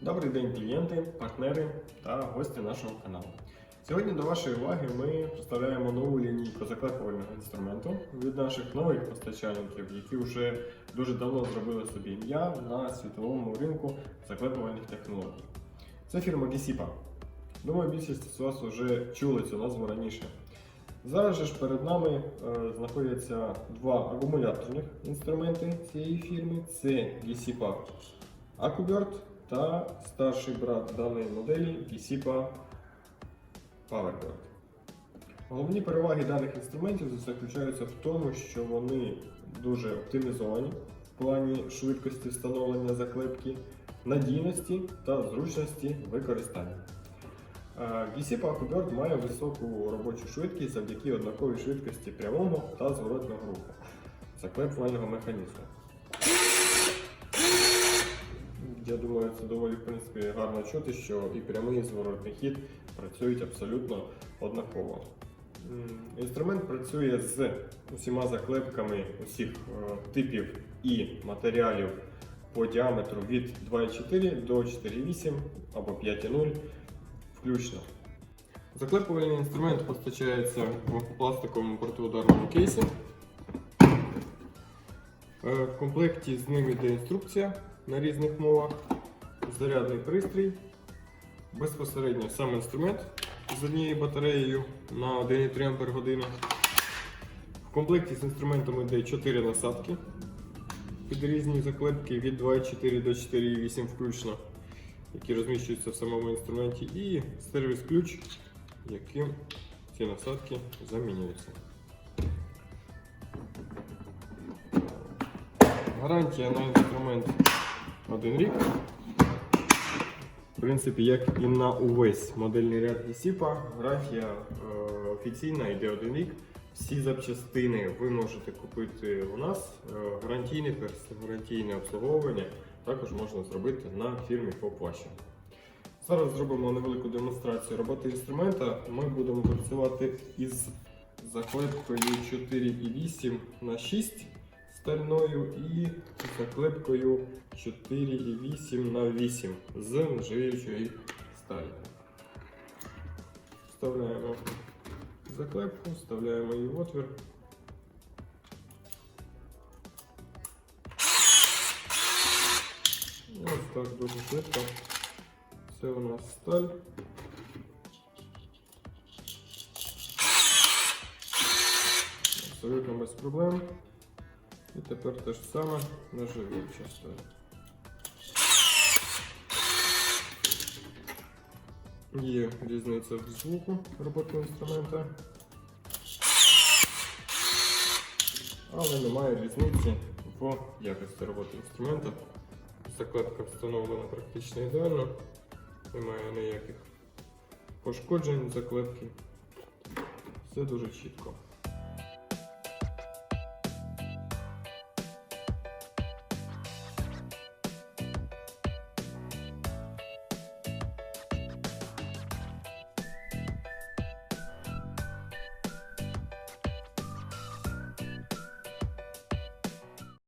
Добрий день, клієнти, партнери та гості нашого каналу. Сьогодні до вашої уваги ми представляємо нову лінійку заклепувального інструменту від наших нових постачальників, які вже дуже давно зробили собі ім'я на світовому ринку заклепувальних технологій. Це фірма Gesipa. Думаю, більшість з вас вже чули цю назву раніше. Зараз ж перед нами е, знаходяться два акумуляторних інструменти цієї фірми. Це Gesipa Акуберт та старший брат даної моделі Gesipa PowerBird. Головні переваги даних інструментів заключаються в тому, що вони дуже оптимізовані в плані швидкості встановлення заклепки, надійності та зручності використання. Gesipa Акуберт має високу робочу швидкість завдяки однаковій швидкості прямого та зворотного руху заклепувального механізму. Я думаю, це доволі в принципі, гарно чути, що і прямий і зворотний хід працюють абсолютно однаково. Інструмент працює з усіма заклепками усіх е, типів і матеріалів по діаметру від 2,4 до 4,8 або 5,0 включно. Заклепувальний інструмент постачається в пластиковому протиударному кейсі. Е, В комплекті з ним йде інструкція на різних мовах, зарядний пристрій, безпосередньо сам інструмент з однією батареєю на 1,3 Ах. В комплекті з інструментом йде 4 насадки під різні заклепки від 2,4 до 4,8 включно, які розміщуються в самому інструменті, і сервіс-ключ, яким ці насадки замінюються. Гарантія на інструмент один рік. В принципі, як і на увесь модельний ряд Gesipa, гарантія е, офіційна йде один рік. Всі запчастини ви можете купити у нас. Е, гарантійне, гарантійне обслуговування також можна зробити на фірмі Поплаща. Зараз зробимо невелику демонстрацію роботи інструмента. Ми будемо працювати із заклепкою 4,8 на 6 стальною і заклепкою 4,8 на 8 з нержавіючої сталі. Вставляємо заклепку, вставляємо її в отвір. Ось так дуже швидко. Це у нас сталь. Абсолютно без проблем. І тепер те ж саме нержавіюча сталь. Є різниця в звуку роботи інструмента. Але немає різниці в якості роботи інструмента. Заклепка встановлена практично ідеально. Немає ніяких пошкоджень заклепки. Все дуже чітко.